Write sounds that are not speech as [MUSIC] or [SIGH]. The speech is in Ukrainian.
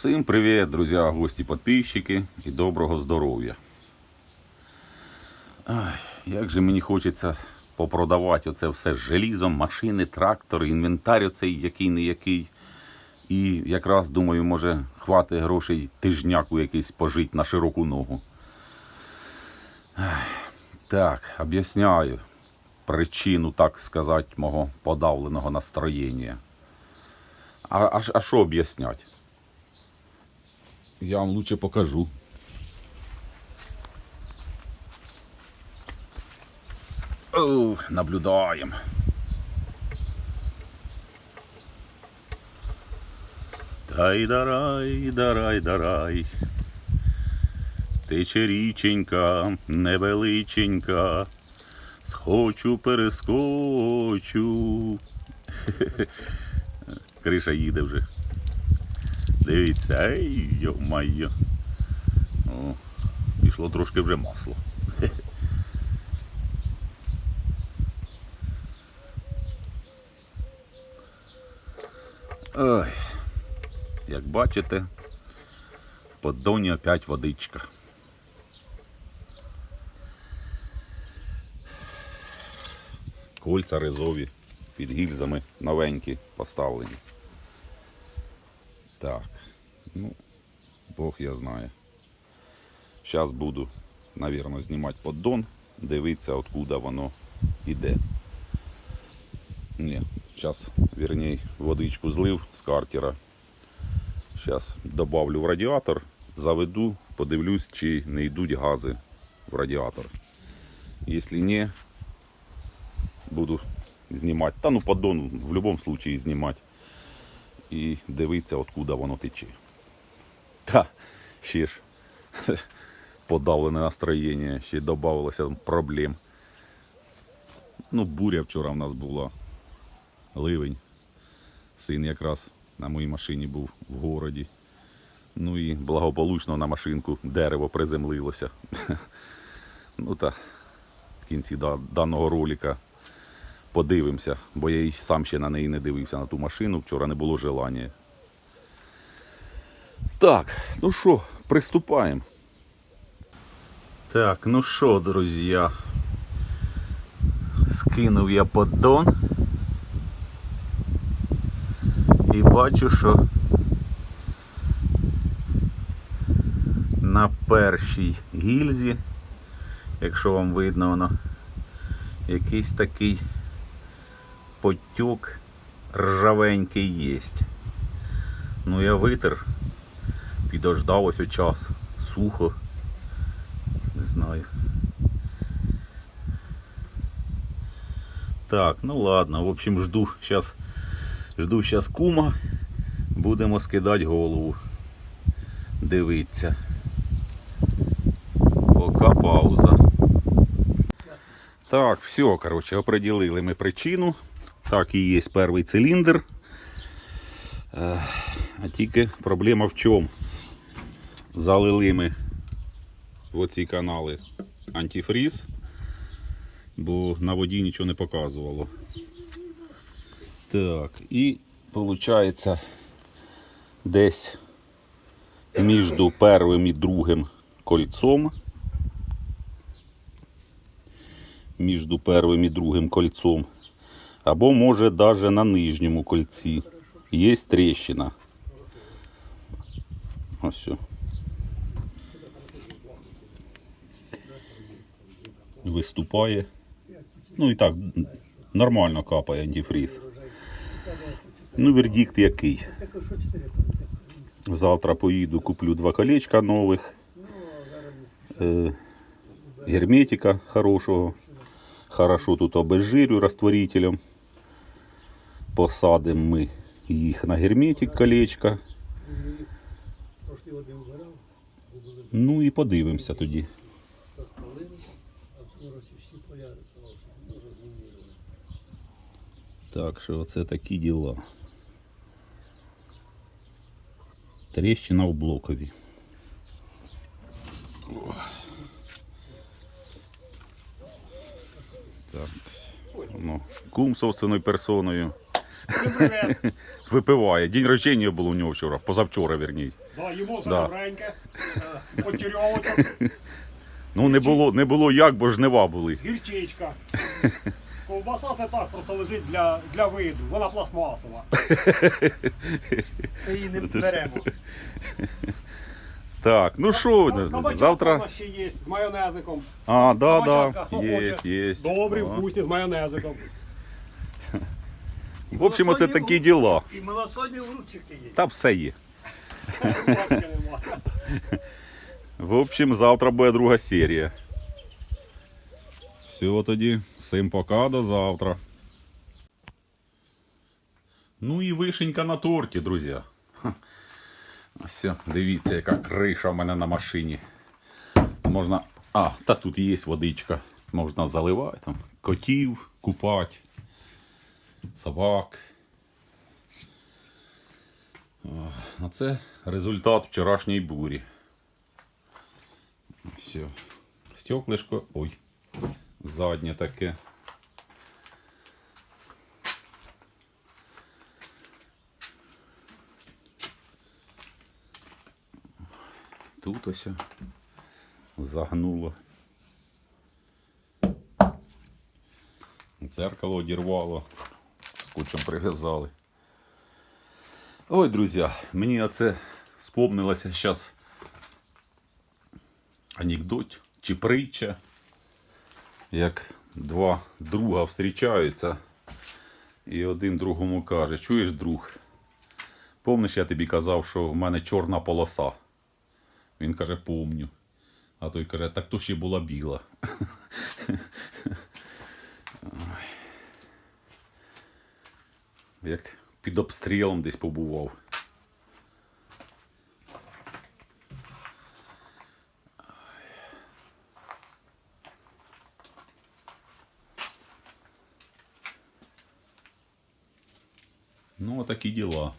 Всім привіт, друзі, гості, підписчики і доброго здоров'я. Як же мені хочеться попродавати оце все з желізом, машини, трактори, інвентар оцей який не який. І якраз думаю, може хватить грошей тижняку якийсь пожити на широку ногу. Так, об'ясняю причину, так сказати, мого подавленого настроєння. А, а, а що об'яснять? Я вам лучше покажу. Ух, наблюдаем. Дай дарай, дарай. Тече річенька, невеличенька. Схочу, перескочу. [LAUGHS] Криша їде вже. Дивіться, ей, йо-майо. О, пішло трошки вже масло. [LAUGHS] Ой, як бачите, в поддоні опять водичка. Кольця ризові під гільзами новенькі поставлені. Так, ну, Бог я знаю. Зараз буду, навірно, знімати поддон, дивитися, откуда воно йде. Ні, зараз, вірніше, водичку злив з картера. Зараз добавлю в радіатор, заведу, подивлюсь, чи не йдуть гази в радіатор. Якщо ні, буду знімати. Та ну поддон в будь-якому випадку знімати і дивитися, откуда воно тече. Та, ще ж [LAUGHS] подавлене настроєння, ще додавалося проблем. Ну, буря вчора в нас була. Ливень. Син якраз на моїй машині був в городі. Ну і благополучно на машинку дерево приземлилося. [LAUGHS] Ну та в кінці даного ролика подивимося, бо я і сам ще на неї не дивився на ту машину, вчора не було желання. Так, ну що, приступаємо. Так, ну що, друзі, скинув я поддон. І бачу, що на першій гільзі, якщо вам видно воно, якийсь такий потік ржавенький є. Ну я витер, підождав ось час, сухо. Не знаю. Так, ну ладно, в общем, жду сейчас, жду сейчас кума. Будемо скидати голову. Дивиться. Пока пауза. Так, все, короче, определили ми причину. Так, і є перший циліндр. Е, А тільки проблема в чому? Залили ми в оці канали антифріз, бо на воді нічого не показувало. Так, і виходить десь між першим і другим кольцом. Між першим і другим кольцом. Або може навіть на нижньому кольці. Є тріщина. Ось. все. Виступає. Ну і так, нормально капає антифріз. Ну, вердикт який. Завтра поїду, куплю два колечка нових. Е, герметика хорошого. Хорошо тут обезжирю растворителем. Посадимо ми їх на герметик були Ну і подивимося тоді. Так що оце такі діла. Тріщина в блокові. Так. Ну, кум собственною персоною Всім привіт. [LAUGHS] Випиває. День рождення було у нього вчора, позавчора, вірній. Да, їмо все Да. добреньке. Почерьовочок, [LAUGHS] Ну не було, не було як, бо жнива були. гірчичка. [LAUGHS] Ковбаса це так, просто лежить для, для виду. Вона пластмасова. Ми її не беремо. Так, ну що, завтра. у нас ще є з майонезиком. А, да, Кабачатка, да. хто Є, хоче. є. Добрі, А. вкусні, з майонезиком. В общем, оце такі діла. І малосольні вручики є. Та все є. В общем, завтра буде друга серія. Все тоді. Всім пока, до завтра. Ну і вишенька на торті, друзі. Ось, дивіться, яка криша в мене на машині. Можна. А, та тут є водичка. Можна заливати там. Котів купати, собак. А це результат вчорашньої бурі. Все. Стеклишко. Ой. Заднє таке. Тут ось загнуло. Дзеркало одірвало. Скотчем прив'язали. Ой, друзі, мені оце спомнилося зараз анекдот чи притча, як два друга зустрічаються, і один другому каже, чуєш, друг, помниш, я тобі казав, що в мене чорна полоса. Він каже, помню. А той каже, так то ще була біла. [LAUGHS] Ой. Як під обстрілом десь побував. Ну, такі діла.